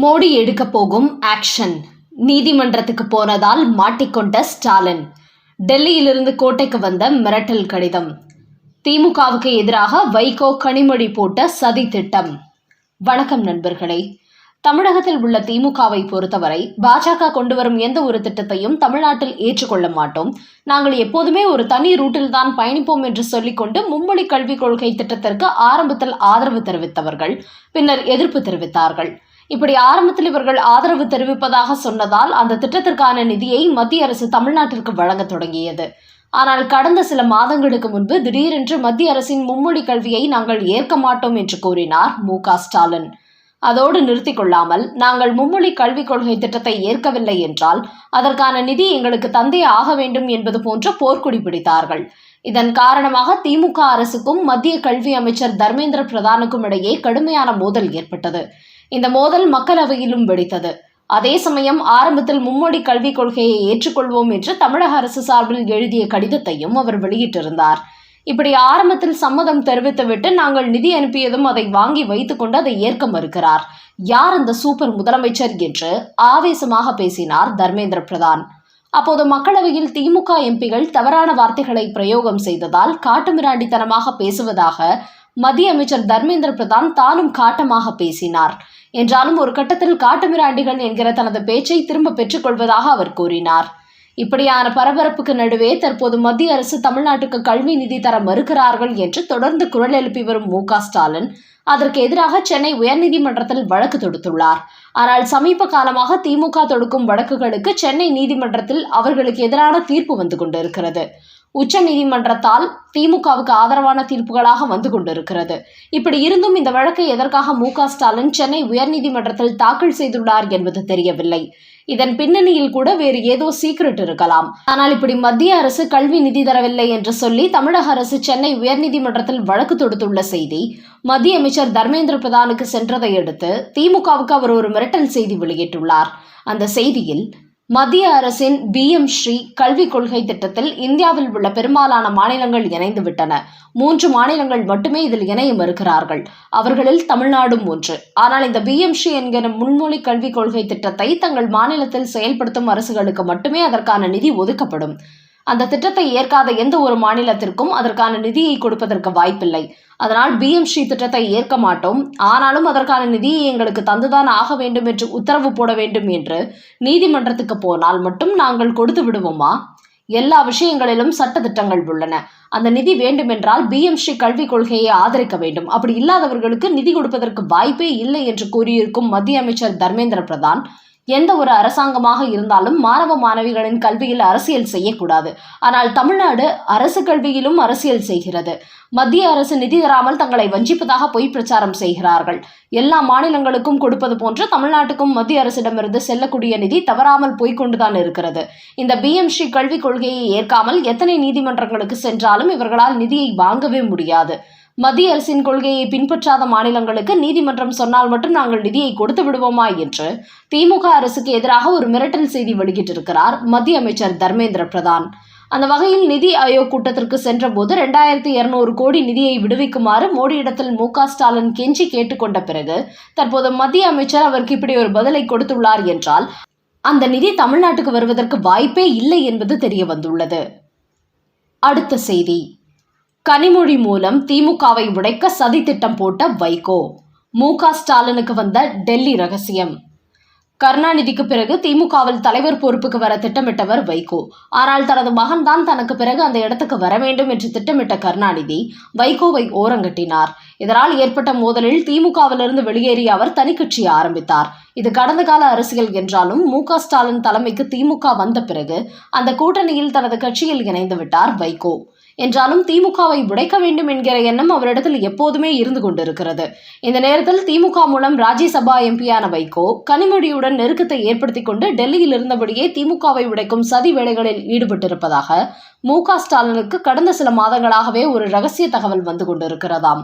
மோடி எடுக்க போகும் ஆக்ஷன். நீதிமன்றத்துக்கு போனதால் மாட்டிக்கொண்ட ஸ்டாலின். டெல்லியிலிருந்து கோட்டைக்கு வந்த மிரட்டல் கடிதம். திமுகவுக்கு எதிராக வைகோ கனிமொழி போட்ட சதி திட்டம். வணக்கம் நண்பர்களே. தமிழகத்தில் உள்ள திமுகவை பொறுத்தவரை பாஜக கொண்டு வரும் எந்த ஒரு திட்டத்தையும் தமிழ்நாட்டில் ஏற்றுக்கொள்ள மாட்டோம். நாங்கள் எப்போதுமே ஒரு தனி ரூட்டில் தான் பயணிப்போம் என்று சொல்லிக்கொண்டு மும்மொழி கல்விக் கொள்கை திட்டத்திற்கு ஆரம்பத்தில் ஆதரவு தெரிவித்தவர்கள் பின்னர் எதிர்ப்பு தெரிவித்தார்கள். இப்படி ஆரம்பத்தில் இவர்கள் ஆதரவு தெரிவிப்பதாக சொன்னதால் அந்த திட்டத்திற்கான நிதியை மத்திய அரசு தமிழ்நாட்டிற்கு வழங்க தொடங்கியது. ஆனால் கடந்த சில மாதங்களுக்கு முன்பு திடீரென்று மத்திய அரசின் மும்மொழி கல்வியை நாங்கள் ஏற்க மாட்டோம் என்று கூறினார் மு ஸ்டாலின். அதோடு நிறுத்திக் கொள்ளாமல் நாங்கள் மும்மொழி கல்விக் கொள்கை திட்டத்தை ஏற்கவில்லை என்றால் அதற்கான நிதி எங்களுக்கு தந்தே ஆக வேண்டும் என்பது போன்ற போர்க்குடி பிடித்தார்கள். இதன் காரணமாக திமுக அரசுக்கும் மத்திய கல்வி அமைச்சர் தர்மேந்திர பிரதானுக்கும் இடையே கடுமையான மோதல் ஏற்பட்டது. இந்த மோதல் மக்களவையிலும் வெடித்தது. அதே சமயம் ஆரம்பத்தில் மும்மொழி கல்விக் கொள்கையை ஏற்றுக்கொள்வோம் என்று தமிழக அரசு சார்பில் எழுதிய கடிதத்தையும் அவர் வெளியிட்டிருந்தார். இப்படி ஆரம்பத்தில் சம்மதம் தெரிவித்துவிட்டு நாங்கள் நிதி அனுப்பியதும் அதை வாங்கி வைத்துக்கொண்டு அதை ஏற்க மறுக்கிறார். யார் அந்த சூப்பர் முதலமைச்சர் என்று ஆவேசமாக பேசினார் தர்மேந்திர பிரதான். அப்போது மக்களவையில் திமுக எம்பிகள் தவறான வார்த்தைகளை பிரயோகம் செய்ததால் காட்டுமிராண்டித்தனமாக பேசுவதாக மத்திய அமைச்சர் தர்மேந்திர பிரதான் தானும் காட்டமாக பேசினார். என்றாலும் ஒரு கட்டத்தில் காட்டுமிராண்டிகள் என்கிற தனது பேச்சை திரும்ப பெற்றுக்கொள்வதாக அவர் கூறினார். இப்படியான பரபரப்புக்கு நடுவே தற்போது மத்திய அரசு தமிழ்நாட்டுக்கு கல்வி நிதி தர மறுக்கிறார்கள் என்று தொடர்ந்து குரல் எழுப்பி வரும் மு ஸ்டாலின் அதற்கு எதிராக சென்னை உயர்நீதிமன்றத்தில் வழக்கு தொடுத்துள்ளார். ஆனால் சமீப காலமாக திமுக தொடுக்கும் வழக்குகளுக்கு சென்னை நீதிமன்றத்தில் அவர்களுக்கு எதிரான தீர்ப்பு வந்து கொண்டிருக்கிறது. உச்ச நீதிமன்றத்தால் திமுகவுக்கு ஆதரவான தீர்ப்புகளாக வந்து கொண்டிருக்கிறது. இப்படி இருந்தும் இந்த வழக்கை எதற்காக மு க ஸ்டாலின் சென்னை உயர்நீதிமன்றத்தில் தாக்கல் செய்துள்ளார் என்பது தெரியவில்லை. இதன் பின்னணியில் கூட வேறு ஏதோ சீக்ரெட் இருக்கலாம். ஆனால் இப்படி மத்திய அரசு கல்வி நிதி தரவில்லை என்று சொல்லி தமிழக அரசு சென்னை உயர்நீதிமன்றத்தில் வழக்கு தொடுத்துள்ள செய்தி மத்திய அமைச்சர் தர்மேந்திர பிரதானுக்கு சென்றதை அடுத்து திமுகவுக்கு அவர் ஒரு மிரட்டல் செய்தி வெளியிட்டுள்ளார். அந்த செய்தியில் மத்திய அரசின் பிஎம் ஸ்ரீ கல்விக் கொள்கை திட்டத்தில் இந்தியாவில் உள்ள பெரும்பாலான மாநிலங்கள் இணைந்து விட்டன மூன்று மாநிலங்கள் மட்டுமே இதில் இணைய மறுக்கிறார்கள் அவர்களில் தமிழ்நாடும் ஒன்று. ஆனால் இந்த பிஎம் ஸ்ரீ என்கிற முன்மொழி கல்விக் கொள்கை திட்டத்தை தங்கள் மாநிலத்தில் செயல்படுத்தும் அரசுகளுக்கு மட்டுமே அதற்கான நிதி ஒதுக்கப்படும். அந்த திட்டத்தை ஏற்காத எந்த ஒரு மாநிலத்திற்கும் அதற்கான நிதியை கொடுப்பதற்கு வாய்ப்பில்லை. அதனால் பிஎம்ஸ்ரீ திட்டத்தை ஏற்க மாட்டோம். ஆனாலும் அதற்கான நிதியை எங்களுக்கு தந்துதான் ஆக வேண்டும் என்று உத்தரவு போட வேண்டும் என்று நீதிமன்றத்துக்கு போனால் மட்டும் நாங்கள் கொடுத்து விடுவோமா? எல்லா விஷயங்களிலும் சட்ட திட்டங்கள் உள்ளன. அந்த நிதி வேண்டுமென்றால் பிஎம்ஸ்ரீ கல்விக் கொள்கையை ஆதரிக்க வேண்டும். அப்படி இல்லாதவர்களுக்கு நிதி கொடுப்பதற்கு வாய்ப்பே இல்லை என்று கூறியிருக்கும் மத்திய அமைச்சர் தர்மேந்திர பிரதான் எந்த ஒரு அரசாங்கமாக இருந்தாலும் மாணவ மாணவிகளின் கல்வியில் அரசியல் செய்யக்கூடாது. ஆனால் தமிழ்நாடு அரசு கல்வியிலும் அரசியல் செய்கிறது. மத்திய அரசு நிதி தராமல் தங்களை வஞ்சிப்பதாக பொய் பிரச்சாரம் செய்கிறார்கள். எல்லா மாநிலங்களுக்கும் கொடுப்பது போன்று தமிழ்நாட்டுக்கும் மத்திய அரசிடமிருந்து செல்லக்கூடிய நிதி தவறாமல் போய்கொண்டுதான் இருக்கிறது. இந்த பிஎம்ஸ்ரீ கல்விக் கொள்கையை ஏற்காமல் எத்தனை நீதிமன்றங்களுக்கு சென்றாலும் இவர்களால் நிதியை வாங்கவே முடியாது. மத்திய அரசின் கொள்கையை பின்பற்றாத மாநிலங்களுக்கு நீதிமன்றம் சொன்னால் மட்டும் நாங்கள் நிதியை கொடுத்து விடுவோமா என்று திமுக அரசுக்கு எதிராக ஒரு மிரட்டல் செய்தி வெளியிட்டிருக்கிறார் மத்திய அமைச்சர் தர்மேந்திர பிரதான். அந்த வகையில் நிதி ஆயோக் கூட்டத்திற்கு சென்றபோது ரெண்டாயிரத்தி இருநூறு கோடி நிதியை விடுவிக்குமாறு மோடியிடத்தில் மு க ஸ்டாலின் கெஞ்சி கேட்டுக்கொண்ட பிறகு தற்போது மத்திய அமைச்சர் அவருக்கு இப்படி ஒரு பதிலை கொடுத்துள்ளார் என்றால் அந்த நிதி தமிழ்நாட்டுக்கு வருவதற்கு வாய்ப்பே இல்லை என்பது தெரிய வந்துள்ளது அடுத்த செய்தி. கனிமொழி மூலம் திமுகவை உடைக்க சதி திட்டம் போட்ட வைகோ. மு. க. ஸ்டாலினுக்கு வந்த டெல்லி ரகசியம். கருணாநிதிக்கு பிறகு திமுகவில் தலைவர் பொறுப்புக்கு வர திட்டமிட்டவர் வைகோ. ஆனால் தனது மகன்தான் தனக்கு பிறகு அந்த இடத்துக்கு வர வேண்டும் என்று திட்டமிட்ட கருணாநிதி வைகோவை ஓரங்கட்டினார். இதனால் ஏற்பட்ட மோதலில் திமுகவிலிருந்து வெளியேறிய அவர் தனிக்கட்சி ஆரம்பித்தார். இது கடந்த கால அரசியல் என்றாலும் மு. ஸ்டாலின் தலைமைக்கு திமுக வந்த பிறகு அந்த கூட்டணியில் தனது கட்சியில் இணைந்து விட்டார் வைகோ. என்றாலும் திமுகவை உடைக்க வேண்டும் என்கிற எண்ணம் அவரிடத்தில் எப்போதுமே இருந்து கொண்டிருக்கிறது. இந்த நேரத்தில் திமுக மூலம் ராஜ்யசபா எம்பியான வைகோ கனிமொழியுடன் நெருக்கத்தை ஏற்படுத்திக் கொண்டு டெல்லியில் இருந்தபடியே திமுகவை உடைக்கும் சதி வேலைகளில் ஈடுபட்டிருப்பதாக மு க ஸ்டாலினுக்கு கடந்த சில மாதங்களாகவே ஒரு ரகசிய தகவல் வந்து கொண்டிருக்கிறதாம்.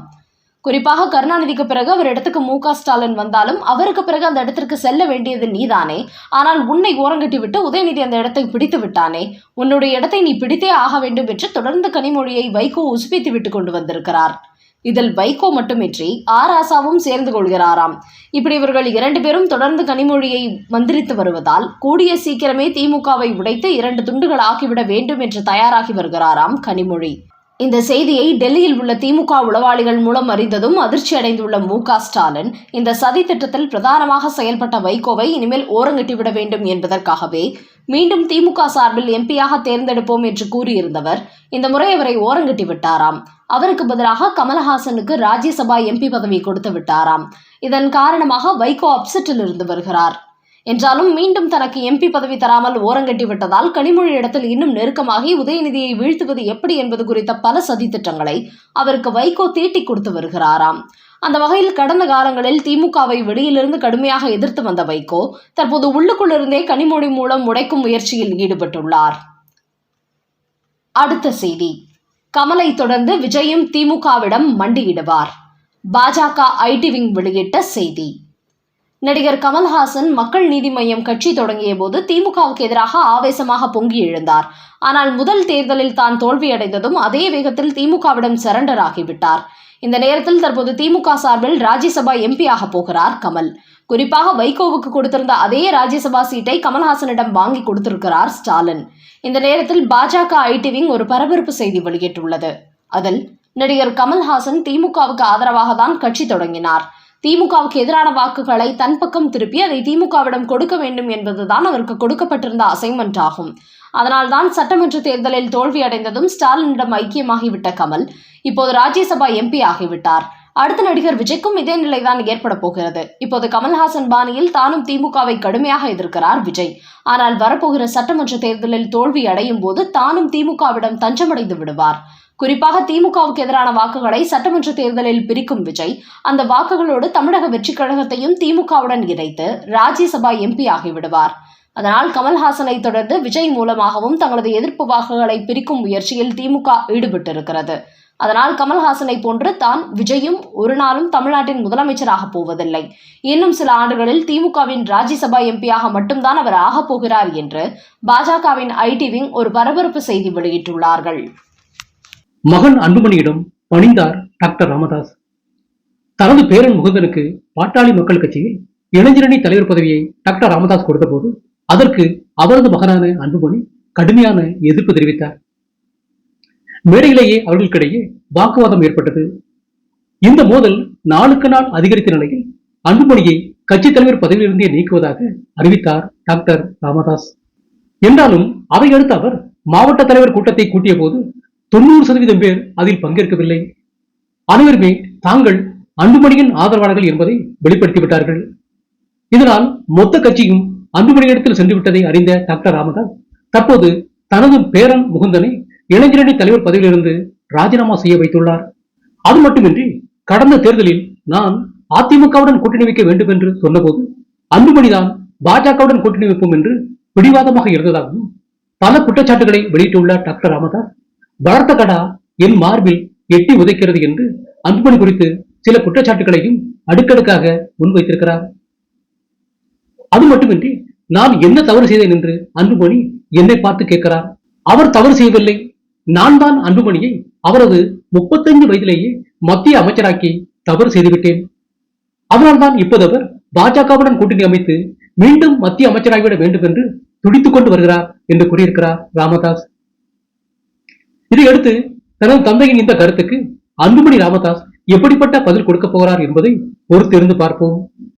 குறிப்பாக கருணாநிதிக்கு பிறகு அவர் இடத்துக்கு மு ஸ்டாலின் வந்தாலும் அவருக்கு பிறகு அந்த இடத்திற்கு செல்ல வேண்டியது நீதானே? ஆனால் உன்னை ஓரங்கட்டி விட்டு உதயநிதி அந்த இடத்தை பிடித்து விட்டானே? உன்னுடைய இடத்தை நீ பிடித்தே ஆக வேண்டும் என்று தொடர்ந்து கனிமொழியை வைகோ உசுப்பித்து விட்டு கொண்டு வந்திருக்கிறார். இதில் வைகோ மட்டுமின்றி ஆர் ஆசாவும் சேர்ந்து கொள்கிறாராம். இப்படி இவர்கள் இரண்டு பேரும் தொடர்ந்து கனிமொழியை மந்திரித்து வருவதால் கூடிய சீக்கிரமே திமுகவை உடைத்து இரண்டு துண்டுகள் ஆக்கிவிட வேண்டும் என்று தயாராகி வருகிறாராம் கனிமொழி. இந்த செய்தியை டெல்லியில் உள்ள திமுக உளவாளிகள் மூலம் அறிந்ததும் அதிர்ச்சி அடைந்துள்ள மு ஸ்டாலின் இந்த சதி திட்டத்தில் பிரதானமாக செயல்பட்ட வைகோவை இனிமேல் ஓரங்கட்டிவிட வேண்டும் என்பதற்காகவே மீண்டும் திமுக சார்பில் எம்பியாக தேர்ந்தெடுப்போம் என்று கூறியிருந்தவர். இந்த முறை அவரை ஓரங்கட்டி விட்டாராம். அவருக்கு பதிலாக கமலஹாசனுக்கு ராஜ்யசபா எம்பி பதவி கொடுத்து விட்டாராம். இதன் காரணமாக வைகோ அப்செட்டில் இருந்து வருகிறார். என்றாலும் மீண்டும் தனக்கு எம்பி பதவி தராமல் ஓரங்கட்டி விட்டதால் கனிமொழி இடத்தில் இன்னும் நெருக்கமாகி உதயநிதியை வீழ்த்துவது எப்படி என்பது குறித்த பல சதித்திட்டங்களை அவருக்கு வைகோ தீட்டி கொடுத்து வருகிறாராம். அந்த வகையில் கடந்த காலங்களில் திமுகவை வெளியிலிருந்து கடுமையாக எதிர்த்து வந்த வைகோ தற்போது உள்ளுக்குள்ளிருந்தே கனிமொழி மூலம் உடைக்கும் முயற்சியில் ஈடுபட்டுள்ளார். அடுத்த செய்தி. கமலை தொடர்ந்து விஜயும் திமுகவிடம் மண்டியிடுவார். பாஜக ஐடி விங் வெளியிட்ட செய்தி. நடிகர் கமல்ஹாசன் மக்கள் நீதி மய்யம் கட்சி தொடங்கிய போது திமுகவுக்கு எதிராக ஆவேசமாக பொங்கி எழுந்தார். ஆனால் முதல் தேர்தலில் தான் தோல்வியடைந்ததும் அதே வேகத்தில் திமுகவிடம் சரண்டர் ஆகிவிட்டார். இந்த நேரத்தில் தற்போது திமுக சார்பில் ராஜ்யசபா எம்பியாக போகிறார் கமல். குறிப்பாக வைகோவுக்கு கொடுத்திருந்த அதே ராஜ்யசபா சீட்டை கமல்ஹாசனிடம் வாங்கி கொடுத்திருக்கிறார் ஸ்டாலின். இந்த நேரத்தில் பாஜக ஐடி விங் ஒரு பரபரப்பு செய்தி வெளியிட்டுள்ளது. அதில் நடிகர் கமல்ஹாசன் திமுகவுக்கு ஆதரவாக தான் கட்சி தொடங்கினார். திமுகவுக்கு எதிரான வாக்குகளை தன் பக்கம் திருப்பி அதை திமுகவிடம் கொடுக்க வேண்டும் என்பதுதான் அவருக்கு கொடுக்கப்பட்டிருந்த அசைன்மெண்ட் ஆகும். அதனால்தான் சட்டமன்ற தேர்தலில் தோல்வி அடைந்ததும் ஸ்டாலினிடம் ஐக்கியமாகிவிட்ட கமல் இப்போது ராஜ்யசபா எம்பி ஆகிவிட்டார். அடுத்த நடிகர் விஜய்க்கும் இதே நிலைதான் ஏற்பட போகிறது. இப்போது கமல்ஹாசன் பாணியில் தானும் திமுகவை கடுமையாக எதிர்க்கிறார் விஜய். ஆனால் வரப்போகிற சட்டமன்ற தேர்தலில் தோல்வி அடையும் போது தானும் திமுகவிடம் தஞ்சமடைந்து விடுவார். குறிப்பாக திமுகவுக்கு எதிரான வாக்குகளை சட்டமன்ற தேர்தலில் பிரிக்கும் விஜய் அந்த வாக்குகளோடு தமிழக வெற்றிக் கழகத்தையும் திமுகவுடன் இணைத்து ராஜ்யசபா எம்பி ஆகிவிடுவார் அதனால் கமல்ஹாசனை தொடர்ந்து விஜய் மூலமாகவும் தங்களது எதிர்ப்பு வாக்குகளை பிரிக்கும் முயற்சியில் திமுக ஈடுபட்டிருக்கிறது. அதனால் கமல்ஹாசனை போன்று தான் விஜயும் ஒரு நாளும் தமிழ்நாட்டின் முதலமைச்சராக போவதில்லை. இன்னும் சில ஆண்டுகளில் திமுகவின் ராஜ்யசபா எம்பியாக மட்டும்தான் அவர் ஆகப் போகிறார் என்று பாஜகவின் ஐடி விங் ஒரு பரபரப்பு செய்தி வெளியிட்டுள்ளார்கள். மகன் அன்புமணியிடம் பணிந்தார் டாக்டர் ராமதாஸ். தனது பேரன் முகுந்தனுக்கு பாட்டாளி மக்கள் கட்சியில் இளைஞரணி தலைவர் பதவியை டாக்டர் ராமதாஸ் கொடுத்தபோது அதற்கு அவரது மகனான அன்புமணி கடுமையான எதிர்ப்பு தெரிவித்தார். மேடையிலேயே அவர்களுக்கிடையே வாக்குவாதம் ஏற்பட்டது. இந்த மோதல் நாளுக்கு நாள் அதிகரித்த நிலையில் அன்புமணியை கட்சித் தலைவர் பதவியிலிருந்தே நீக்குவதாக அறிவித்தார் டாக்டர் ராமதாஸ். என்றாலும் அதையடுத்து அவர் மாவட்ட தலைவர் கூட்டத்தை கூட்டிய போது தொண்ணூறு சதவீதம் பேர் அதில் பங்கேற்கவில்லை. அனைவருமே தாங்கள் அன்புமணியின் ஆதரவாளர்கள் என்பதை வெளிப்படுத்தி விட்டார்கள். இதனால் மொத்த கட்சியும் அன்புமணியிடத்தில் சென்று விட்டதை அறிந்த டாக்டர் ராமதாஸ் தற்போது தனது பேரன் முகுந்தனை இளைஞரணி தலைவர் பதவியிலிருந்து ராஜினாமா செய்ய வைத்துள்ளார். அது மட்டுமின்றி கடந்த தேர்தலில் நான் அதிமுகவுடன் கூட்டணி வைக்க வேண்டும் என்று சொன்னபோது அன்புமணிதான் பாஜகவுடன் கூட்டணி வைப்போம் என்று பிடிவாதமாக இருந்ததாகவும் பல குற்றச்சாட்டுகளை வெளியிட்டுள்ள டாக்டர் ராமதாஸ் வளர்த்த கடா என் மார்பில் எட்டி உதைக்கிறது என்று அன்புமணி குறித்து சில குற்றச்சாட்டுகளையும் அடுக்கடுக்காக முன்வைத்திருக்கிறார். அது மட்டுமின்றி நான் என்ன தவறு செய்தேன் என்று அன்புமணி என்னை பார்த்து கேட்கிறார். அவர் தவறு செய்யவில்லை. நான் தான் அன்புமணியை அவரது முப்பத்தைந்து வயதிலேயே மத்திய அமைச்சராக்கி தவறு செய்துவிட்டேன். அதனால்தான் இப்போது அவர் பாஜகவுடன் கூட்டணி அமைத்து மீண்டும் மத்திய அமைச்சராகிவிட வேண்டும் என்று துடித்துக் கொண்டு வருகிறார் என்று கூறியிருக்கிறார் ராமதாஸ். இதையடுத்து தனது தந்தையின் இந்த கருத்துக்கு அன்புமணி ராமதாஸ் எப்படிப்பட்ட பதில் கொடுக்க போகிறார் என்பதை பொறுத்திருந்து பார்ப்போம்.